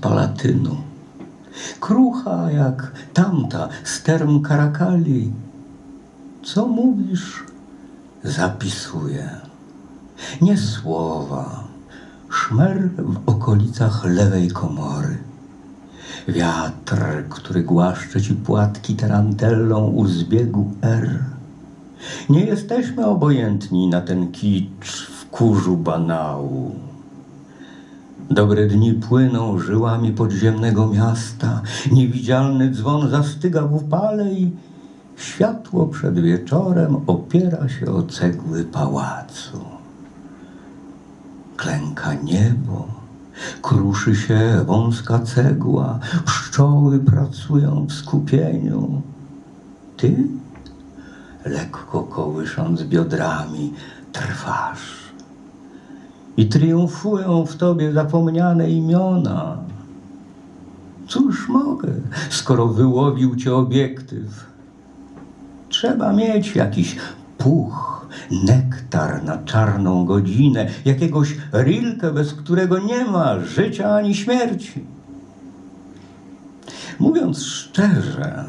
Palatynu. Krucha jak tamta z term Karakali. Co mówisz? Zapisuję. Nie słowa. Szmer w okolicach lewej komory. Wiatr, który głaszcze ci płatki tarantellą u zbiegu R. Nie jesteśmy obojętni na ten kicz w kurzu banału. Dobre dni płyną żyłami podziemnego miasta. Niewidzialny dzwon zastyga w upale i światło przed wieczorem opiera się o cegły pałacu. Klęka niebo, kruszy się wąska cegła, pszczoły pracują w skupieniu. Ty, lekko kołysząc biodrami, trwasz i triumfują w tobie zapomniane imiona. Cóż mogę, skoro wyłowił cię obiektyw? Trzeba mieć jakiś puch, nektar na czarną godzinę, jakiegoś rilkę, bez którego nie ma życia ani śmierci. Mówiąc szczerze,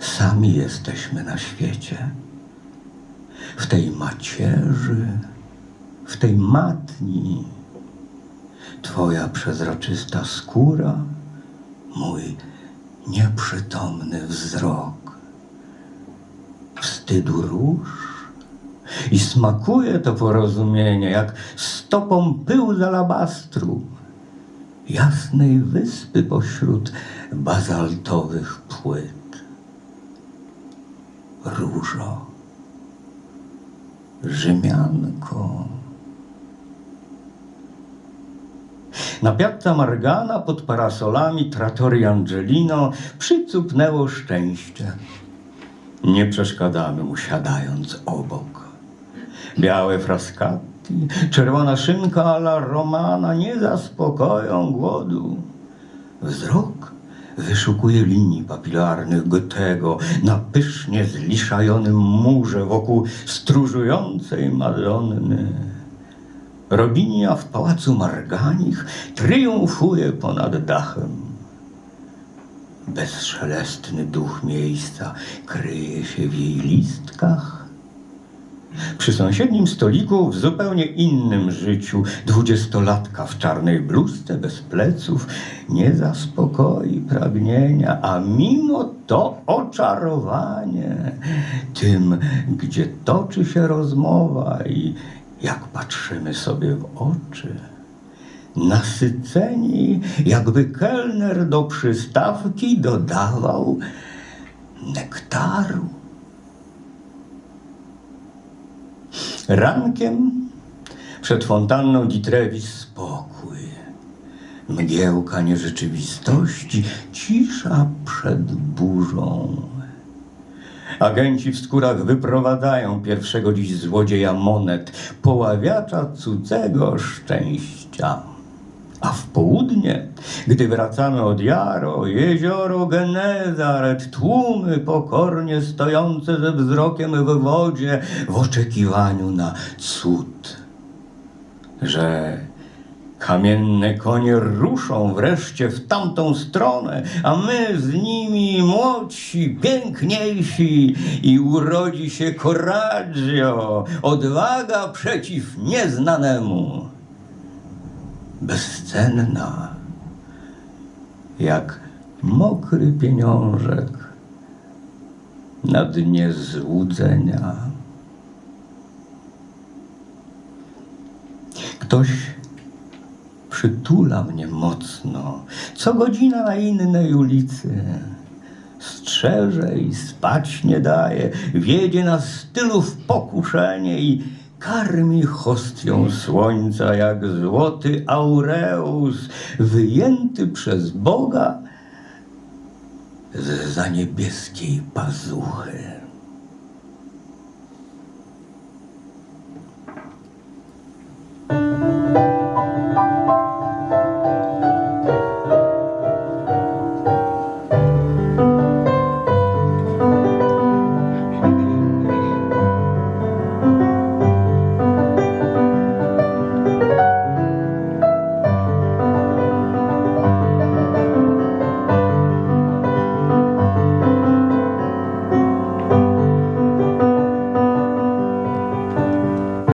sami jesteśmy na świecie. W tej macierzy, w tej matni. Twoja przezroczysta skóra, mój nieprzytomny wzrok. Wstydu róż i smakuje to porozumienie jak stopą pył z alabastru, jasnej wyspy pośród bazaltowych płyt. Różo, Rzymianko. Na Piazza Margana pod parasolami Trattori Angelino przycupnęło szczęście. Nie przeszkadzamy mu siadając obok. Białe fraskati, czerwona szynka alla romana nie zaspokoją głodu. Wzrok wyszukuje linii papilarnych Goethego na pysznie zliszajonym murze wokół stróżującej Madonny. Robinia w pałacu Marganich triumfuje ponad dachem. Bezszelestny duch miejsca kryje się w jej listkach. Przy sąsiednim stoliku w zupełnie innym życiu dwudziestolatka w czarnej bluzce bez pleców nie zaspokoi pragnienia, a mimo to oczarowanie tym, gdzie toczy się rozmowa i jak patrzymy sobie w oczy. Nasyceni, jakby kelner do przystawki dodawał nektaru. Rankiem przed fontanną di Trevis spokój. Mgiełka nierzeczywistości, cisza przed burzą. Agenci w skórach wyprowadzają pierwszego dziś złodzieja monet, poławiacza cudzego szczęścia. A w południe, gdy wracamy od Jaro, jezioro Genezaret, tłumy pokornie stojące ze wzrokiem w wodzie w oczekiwaniu na cud. Że kamienne konie ruszą wreszcie w tamtą stronę, a my z nimi młodsi, piękniejsi i urodzi się coraggio, odwaga przeciw nieznanemu bezcenna, jak mokry pieniążek na dnie złudzenia. Ktoś przytula mnie mocno, co godzina na innej ulicy. Strzeże i spać nie daje, wiedzie nas z tylu w pokuszenie i karmi hostią słońca jak złoty aureus wyjęty przez Boga z niebieskiej pazuchy.